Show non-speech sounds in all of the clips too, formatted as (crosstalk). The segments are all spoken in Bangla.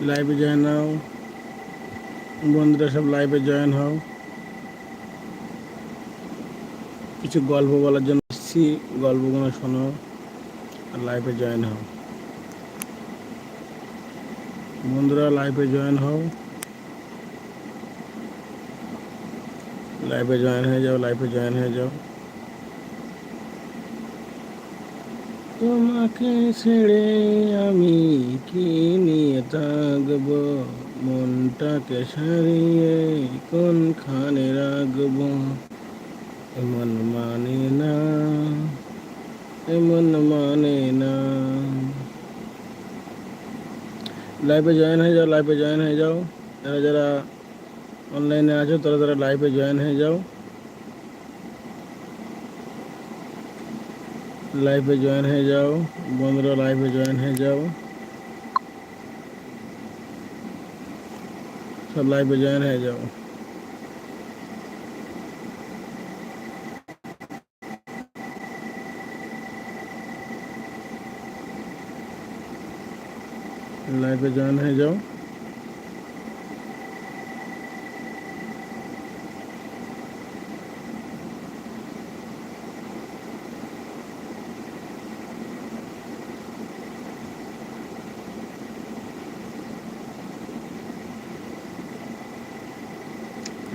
লাইভে জয়েন হও। বন্ধুরা সব লাইভে জয়েন হও। কিছু গল্প বলার জন্য এসেছি, গল্পগুলো শোনো আর লাইভে জয়েন হও। বন্ধুরা লাইভে জয়েন হও। লাইভে জয়েন হয়ে যাও লাইভে জয়েন হয়ে যাও। তোমাকে ছেড়ে আমি কি নিয়ে থাকব? মনটাকে সারিয়ে কোনখানে রাখব? এমন মানে না, এমন মানে না। লাইভে জয়েন হয়ে যাও লাইভে জয়েন হয়ে যাও। যারা যারা অনলাইনে আছো, তারা তারা লাইভে জয়েন হয়ে যাও। লাইভে জয়েন হয়ে যাও বন্ধুরা লাইভে জয়েন হয়ে যাও সব লাইভে জয়েন হয়ে যাও লাইভে জয়েন হয়ে যাও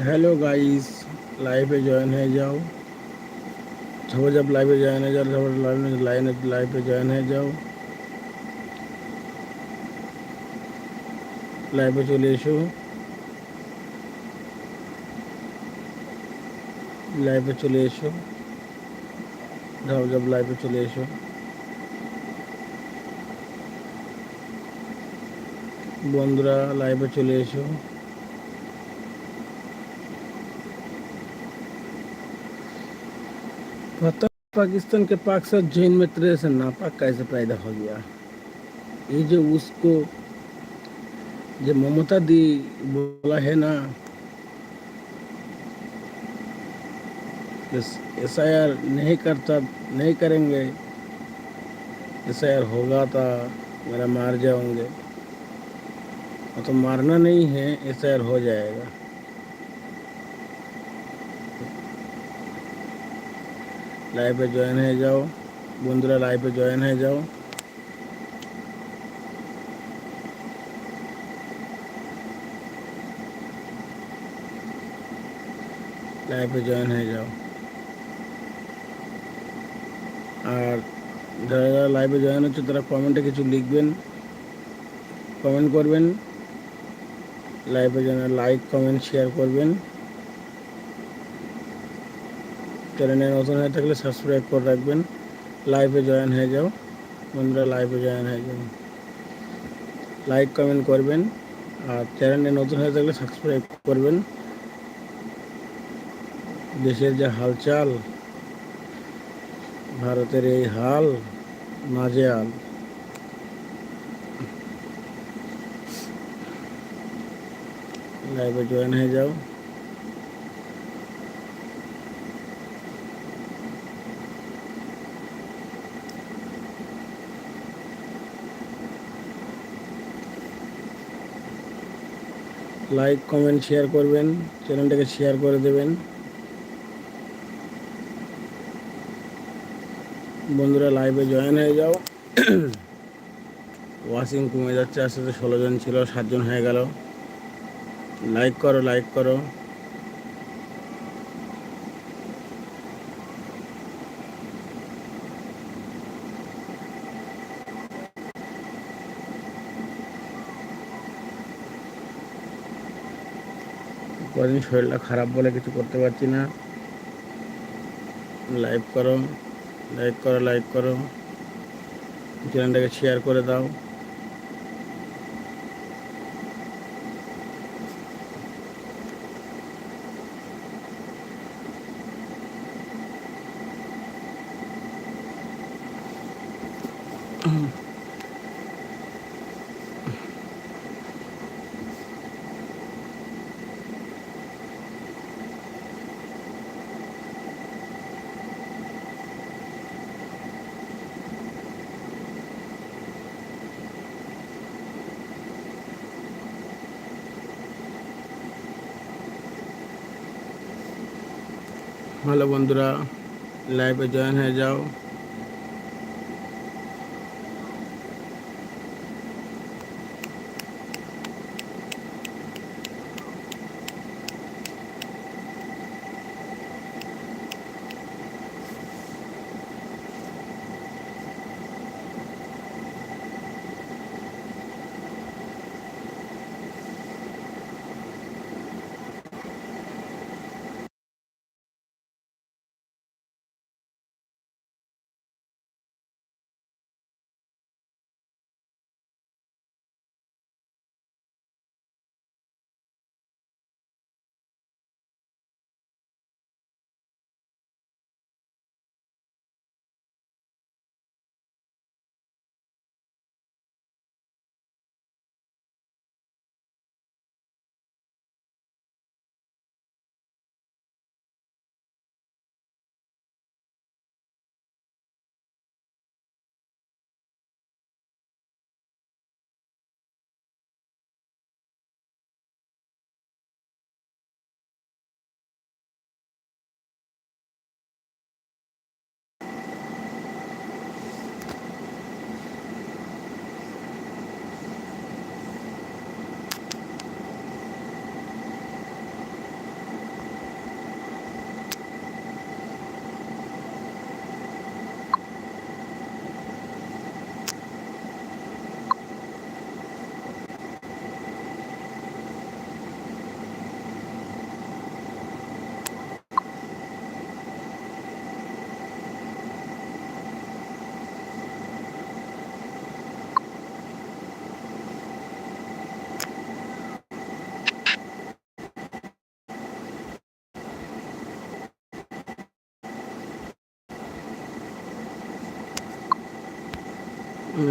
हेलो गाइस लाइव पे ज्वाइन है जाओ सब जब लाइव पे ज्वाइन है जाओ सब लाइव लाइन लाइव पे ज्वाइन है जाओ লাইভে চলে এসো লাইভে চলে এসো যাও যাব লাইভে চলে এসো বন্ধুরা লাইভে চলে এসো पता पाकिस्तान के पाक साथ जैन में से नापाक कैसे पैदा हो गया? ये जो उसको जो ममता दी बोला है ना एस आई आर नहीं करता, नहीं करेंगे एस आई आर होगा तो मेरा मार जाओगे। तो मारना नहीं है एस आई आर हो जाएगा। লাইভে জয়েন হয়ে যাও বন্ধুরা লাইভে জয়েন হয়ে যাও লাইভে জয়েন হয়ে যাও আর যারা যারা লাইভে জয়েন হচ্ছে তারা কমেন্টে কিছু লিখবেন কমেন্ট করবেন লাইভে যেন লাইক কমেন্ট শেয়ার করবেন চ্যানেলে নতুন হয়ে থাকলে সাবস্ক্রাইব করে রাখবেন। লাইভে জয়েন হয়ে যাও। বন্ধুরা লাইভে জয়েন হয়ে যাও। লাইক কমেন্ট করবেন। আর চ্যানেলে নতুন হয়ে থাকলে সাবস্ক্রাইব করবেন। দেশের যে হালচাল, ভারতের এই হাল নাজেয়াল লাইভে জয়েন হয়ে যাও। লাইক কমেন্ট শেয়ার করবেন চ্যানেলটাকে শেয়ার করে দেবেন। বন্ধুরা লাইভে জয়েন হয়ে যাও। (coughs) ওয়াশিং কমে যাচ্ছে, আস্তে আস্তে ষোলো জন ছিল, সাতজন হয়ে গেল। লাইক করো লাইক করো। কদিন শরীরটা খারাপ বলে কিছু করতে পারছি না লাইভ করো লাইক করো লাইক করো চ্যানেলটাকে শেয়ার করে দাও Mm-hmm. ভালো বন্ধুরা লাইভে জয়েন হয়ে যাও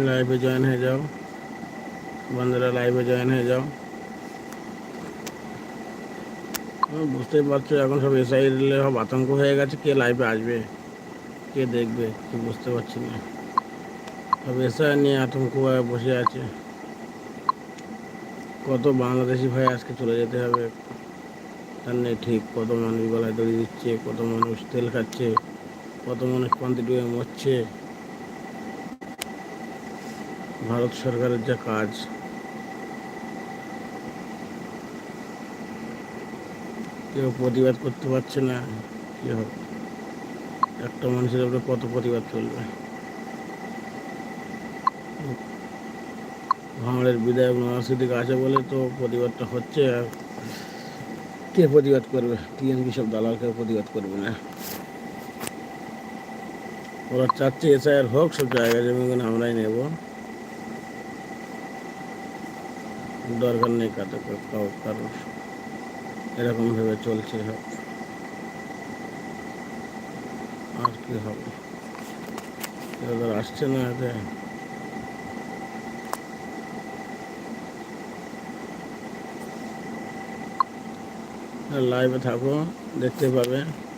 লাইভে জয়েন হয়ে যাও বন্ধুরা লাইভে জয়েন হয়ে যাও বুঝতেই পারছ এখন সব এসআই সব আতঙ্ক হয়ে গেছে কে লাইভে আসবে কে দেখবে কি বুঝতে পারছি না সব এসআই নিয়ে আতঙ্ক বসে আছে কত বাংলাদেশি ভাই আজকে চলে যেতে হবে তার নেই ঠিক কত মানুষ গলায় দড়ি দিচ্ছে কত মানুষ তেল খাচ্ছে কত মানুষ পান্তি ডুবে মরছে ভারত সরকারের যা কাজ, কেউ প্রতিবাদ করতে পারছে না কি হবে একটা মানুষের উপরে কত প্রতিবাদ চলবে? ভাঙড়ের বিধায়ক নওয়াজ আছে বলে তো প্রতিবাদটা হচ্ছে আর কে প্রতিবাদ করবে? টিএমপি সব দালাল, কেউ প্রতিবাদ করবে না। ওরা চাচ্ছে এসআইআর হোক, সব জায়গা জমিগুলো আমরাই নেব। দরকার নেই কাতে কাউ- কারোর এরকম ভেবে চলছে আর কি হবে? তো আসছে না এতে। লাইভে থাকো, দেখতে পাবে।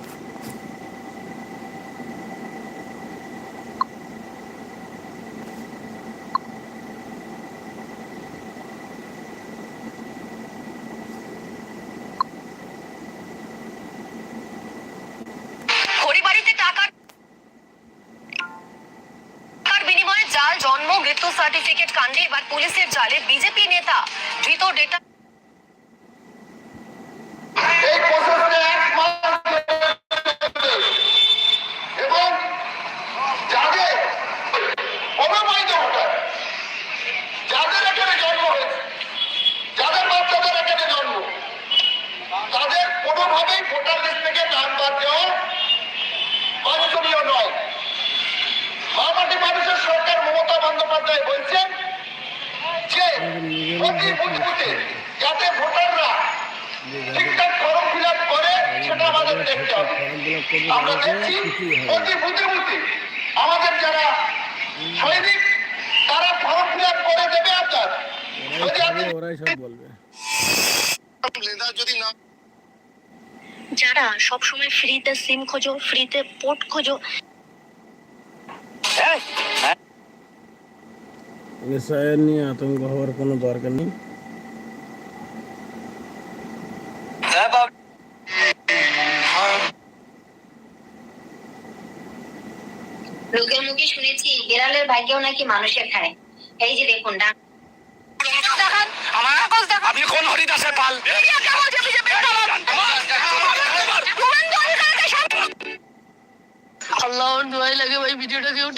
জন্ম মৃত্যু সার্টিফিকেট কাণ্ডে এবার পুলিশের জালে বিজেপি নেতা ধৃত ডেটা প্রতি বুথ যাতে ভোটাররা ঠিকঠাক ফর্ম ফিল আপ করে সেটা আমাদের দেখতে হবে। আমরা দেখছি প্রতি বুথে বুথে আমাদের যারা সৈনিক তারা ফর্ম ফিল আপ করে দেবে আপনার যদি আপনি ওরাই সব বলবে। যদি না যারা সব সময় ফ্রিতে সিম খোঁজো ফ্রিতে পোর্ট খোঁজো। এসআইয়ের নিয়ে আতঙ্ক হওয়ার কোনো দরকার নেই। হ্যাঁ, লোকের মুখে শুনেছি বিড়ালের ভাগ্যেও নাকি মানুষের খায় এই যে দেখুন ডান আপনি কোন হরিদাসের পাল? আল্লাহ লাগে ভাই ভিডিওটা কেউ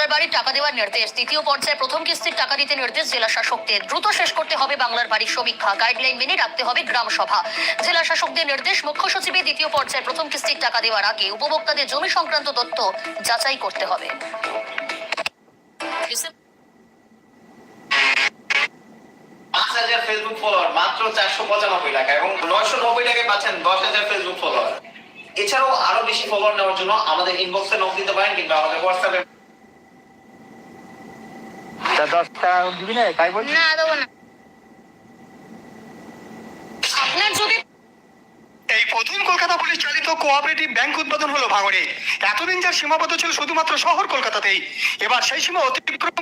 বাংলার বাড়ির টাকা দেওয়ার নির্দেশ। দ্বিতীয় পর্যায়ে প্রথম কিস্তির টাকা দিতে নির্দেশ জেলা শাসকদের। দ্রুত শেষ করতে হবে বাংলার বাড়ির সমীক্ষা। গাইডলাইন মেনে রাখতে হবে গ্রাম সভা। জেলা শাসকদের নির্দেশ, মুখ্য সচিবের দ্বিতীয় পর্যায়ে প্রথম কিস্তির টাকা দেওয়ার আগে উপভোক্তাদের জমি সংক্রান্ত তথ্য যাচাই করতে হবে। এছাড়াও আরও বেশি ফলোয়ার নেওয়ার জন্য আমাদের ইনবক্সে নক দিতে পারেন কিংবা আমাদের হোয়াটসঅ্যাপে না দেবো না। আপনার যদি এই প্রথম কলকাতা পুলিশ চালিত কোঅপারেটিভ ব্যাংক উদ্বোধন হলো ভাঙড়ে। এতদিন যার সীমাবদ্ধ ছিল শুধুমাত্র শহর কলকাতাতেই। এবার সেই সীমা অতিক্রম